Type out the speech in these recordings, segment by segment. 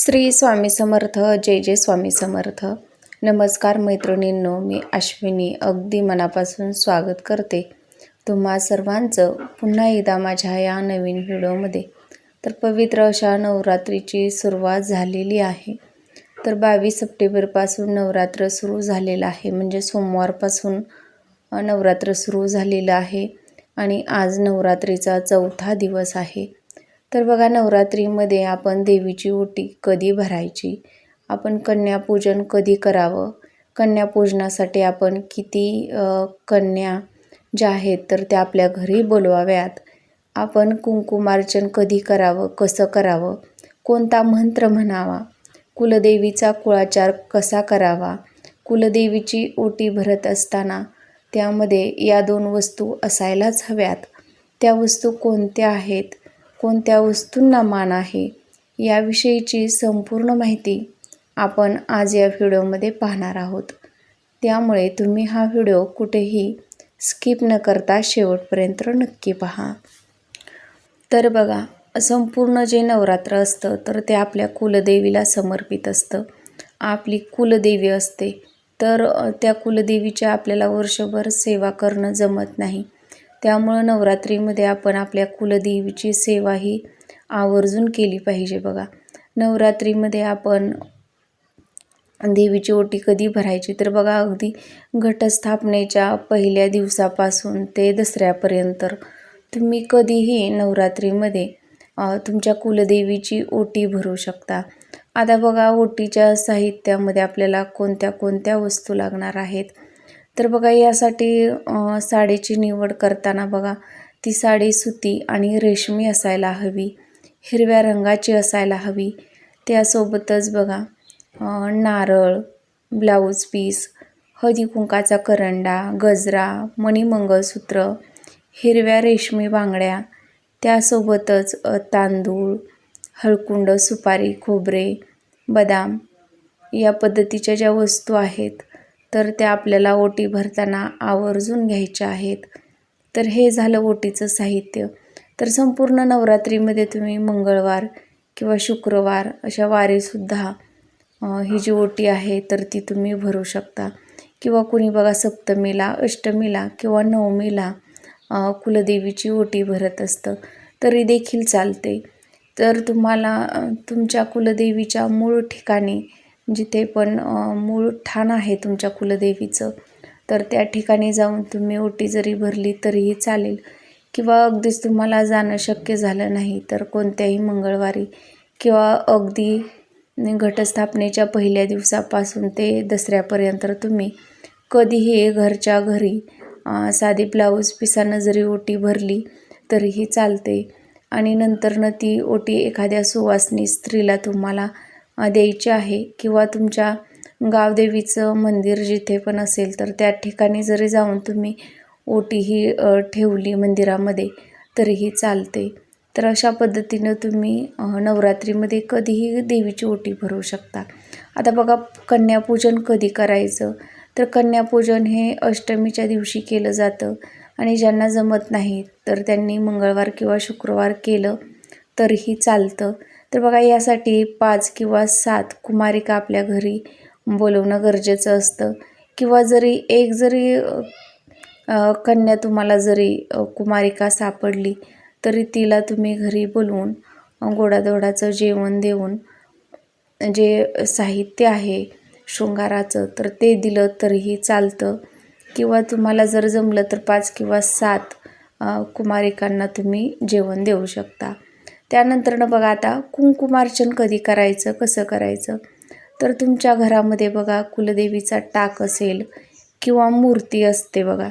श्री स्वामी समर्थ जय जय स्वामी समर्थ. नमस्कार मैत्रिणींनो मी अश्विनी अगदी मनापासून स्वागत करते. तुम्हा सर्वांचं पुन्हा एकदा माझ्या या नवीन व्हिडिओमध्ये. तर पवित्र अशा नवरात्रीची सुरुवात झालेली आहे. तर बावीस सप्टेंबरपासून नवरात्र सुरू झालेलं आहे. म्हणजे सोमवारपासून नवरात्र सुरू झालेलं आहे. आणि आज नवरात्रीचा चौथा दिवस आहे. तर बघा नवरात्रीमध्ये आपण देवीची ओटी कधी भरायची? आपण कन्यापूजन कधी करावं? कन्यापूजनासाठी आपण किती कन्या ज्या आहेत तर त्या आपल्या घरी बोलवाव्यात? आपण कुंकुमार्चन कधी करावं? कसं करावं? कोणता मंत्र म्हणावा? कुलदेवीचा कुळाचार कसा करावा? कुलदेवीची ओटी भरत असताना त्यामध्ये या दोन वस्तू असायलाच हव्यात. त्या वस्तू कोणत्या आहेत? कोणत्या वस्तूंना मान आहे याविषयीची संपूर्ण माहिती आपण आज या व्हिडिओमध्ये पाहणार आहोत. त्यामुळे तुम्ही हा व्हिडिओ कुठेही स्किप न करता शेवटपर्यंत नक्की पहा. तर बघा संपूर्ण जे नवरात्र असतं तर ते आपल्या कुलदेवीला समर्पित असतं. आपली कुलदेवी असते तर त्या कुलदेवीच्या आपल्याला वर्षभर सेवा करणं जमत नाही. त्यामुळं नवरात्रीमध्ये आपण आपल्या कुलदेवीची सेवा ही आवर्जून केली पाहिजे बघा. नवरात्रीमध्ये आपण देवीची ओटी कधी भरायची? तर बघा अगदी घटस्थापनेच्या पहिल्या दिवसापासून ते दसऱ्यापर्यंत. तुम्ही कधीही नवरात्रीमध्ये तुमच्या कुलदेवीची ओटी भरू शकता. आता बघा ओटीच्या साहित्यामध्ये आपल्याला कोणत्या कोणत्या वस्तू लागणार आहेत? तर बघा यासाठी साडीची निवड करताना बघा ती साडी सुती आणि रेशमी असायला हवी हिरव्या रंगाची असायला हवी. त्यासोबतच बघा नारळ ब्लाऊज पीस हळदी कुंकाचा करंडा गजरा मणिमंगळसूत्र हिरव्या रेशमी बांगड्या त्यासोबतच तांदूळ हळकुंड सुपारी खोबरे बदाम या पद्धतीच्या ज्या वस्तू आहेत तर त्या आपल्याला ओटी भरताना आवर्जून घ्यायच्या आहेत. तर हे झालं ओटीचं साहित्य. तर संपूर्ण नवरात्रीमध्ये तुम्ही मंगळवार किंवा शुक्रवार अशा वारीसुद्धा ही जी ओटी आहे तर ती तुम्ही भरू शकता. किंवा कुणी बघा सप्तमीला अष्टमीला किंवा नवमीला कुलदेवीची ओटी भरत असतं. तरी देखील चालते. तर तुम्हाला तुमच्या कुलदेवीच्या मूळ ठिकाणी जिथे पण मूळ ठाण आहे तुमच्या कुलदेवीचं तर त्या ठिकाणी जाऊन तुम्ही ओटी जरी भरली तरीही चालेल. किंवा अगदीच तुम्हाला जाणं शक्य झालं नाही तर कोणत्याही मंगळवारी किंवा अगदी घटस्थापनेच्या पहिल्या दिवसापासून ते दसऱ्यापर्यंत तुम्ही कधीही घरच्या घरी साधी ब्लाऊज पिसानं जरी ओटी भरली तरीही चालते. आणि नंतरनं ती ओटी एखाद्या सुवासनी स्त्रीला तुम्हाला द्यायची आहे किंवा तुमच्या गावदेवीचं मंदिर जिथे पण असेल तर त्या ठिकाणी जरी जाऊन तुम्ही ओटी ही ठेवली मंदिरामध्ये तरीही चालते. तर अशा पद्धतीनं तुम्ही नवरात्रीमध्ये कधीही देवीची ओटी भरू शकता. आता बघा कन्यापूजन कधी करायचं? तर कन्यापूजन हे अष्टमीच्या दिवशी केलं जातं आणि ज्यांना जमत नाही तर त्यांनी मंगळवार किंवा शुक्रवार केलं तरीही चालतं. तर बघा यासाठी पाच किंवा सात कुमारिका आपल्या घरी बोलवणं गरजेचं असतं. किंवा जरी एक जरी कन्या तुम्हाला जरी कुमारिका सापडली तरी तिला तुम्ही घरी बोलवून गोडाधोडाचं जेवण देऊन जे साहित्य आहे शृंगाराचं तर ते दिलं तरीही चालतं. किंवा तुम्हाला जर जमलं तर पाच किंवा सात कुमारिकांना तुम्ही जेवण देऊ शकता. त्यानंतरनं बघा आता कुंकुमार्चन कधी करायचं कसं करायचं? तर तुमच्या घरामध्ये बघा कुलदेवीचा टाक असेल किंवा मूर्ती असते बघा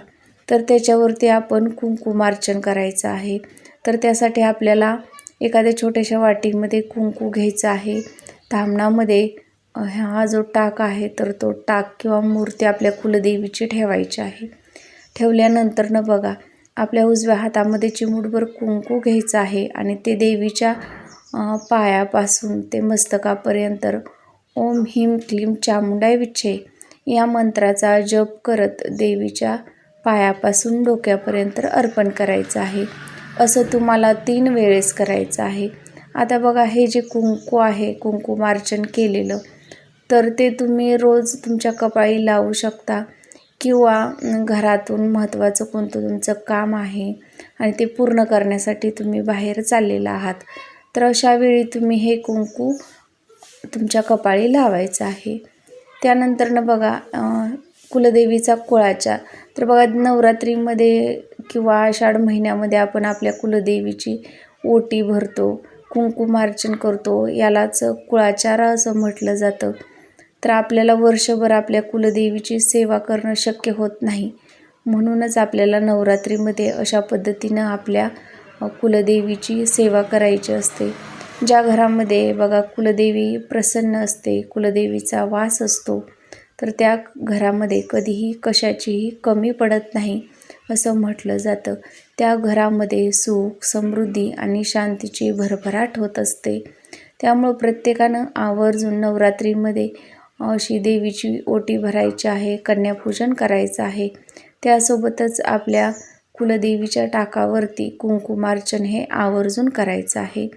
तर त्याच्यावरती आपण कुंकुमार्चन करायचं आहे. तर त्यासाठी आपल्याला एखाद्या छोट्याशा वाटीमध्ये कुंकू घ्यायचं आहे. धामणामध्ये हा जो टाक आहे तर तो टाक किंवा मूर्ती आपल्या कुलदेवीची ठेवायची आहे. ठेवल्यानंतरनं बघा आपल्या उजव्या हातामध्ये चिमूटभर कुंकू घ्यायचं आहे आणि ते देवीच्या पायापासून ते मस्तकापर्यंत. ओम ह्रीं क्लीम चामुंडाय विच्छे. या मंत्राचा जप करत देवीच्या पायापासून डोक्यापर्यंत अर्पण करायचं आहे. असं तुम्हाला तीन वेळेस करायचं आहे. आता बघा हे जे कुंकू आहे कुंकुमार्चन केलेलं तर ते तुम्ही रोज तुमच्या कपाळी लावू शकता. किंवा घरातून महत्त्वाचं कोणतं तुमचं काम आहे आणि ते पूर्ण करण्यासाठी तुम्ही बाहेर चाललेला आहात तर अशावेळी तुम्ही हे कुंकू तुमच्या कपाळी लावायचं आहे. त्यानंतरनं बघा कुलदेवीचा कुळाचा. तर बघा नवरात्रीमध्ये किंवा आषाढ महिन्यामध्ये आपण आपल्या कुलदेवीची ओटी भरतो कुंकुमार्चन करतो यालाच कुळाचार असं म्हटलं जातं. तर आपल्याला वर्षभर आपल्या कुलदेवीची सेवा करणं शक्य होत नाही. म्हणूनच आपल्याला नवरात्रीमध्ये अशा पद्धतीनं आपल्या कुलदेवीची सेवा करायची असते. ज्या घरामध्ये बघा कुलदेवी प्रसन्न असते कुलदेवीचा वास असतो तर त्या घरामध्ये कधीही कशाचीही कमी पडत नाही असं म्हटलं जातं. त्या घरामध्ये सुख समृद्धी आणि शांतीची भरभराट होत असते. त्यामुळं प्रत्येकानं आवर्जून नवरात्रीमध्ये अशी देवीची ओटी भरायची आहे कन्यापूजन करायचं आहे. त्यासोबतच आपल्या कुलदेवीच्या टाकावरती कुंकुमार्चन हे आवर्जून करायचं आहे.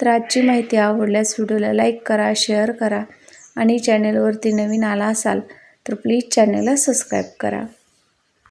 तर आजची माहिती आवडल्यास व्हिडिओला लाईक करा शेअर करा आणि चॅनलवरती नवीन आला असाल तर प्लीज चॅनलला सबस्क्राईब करा.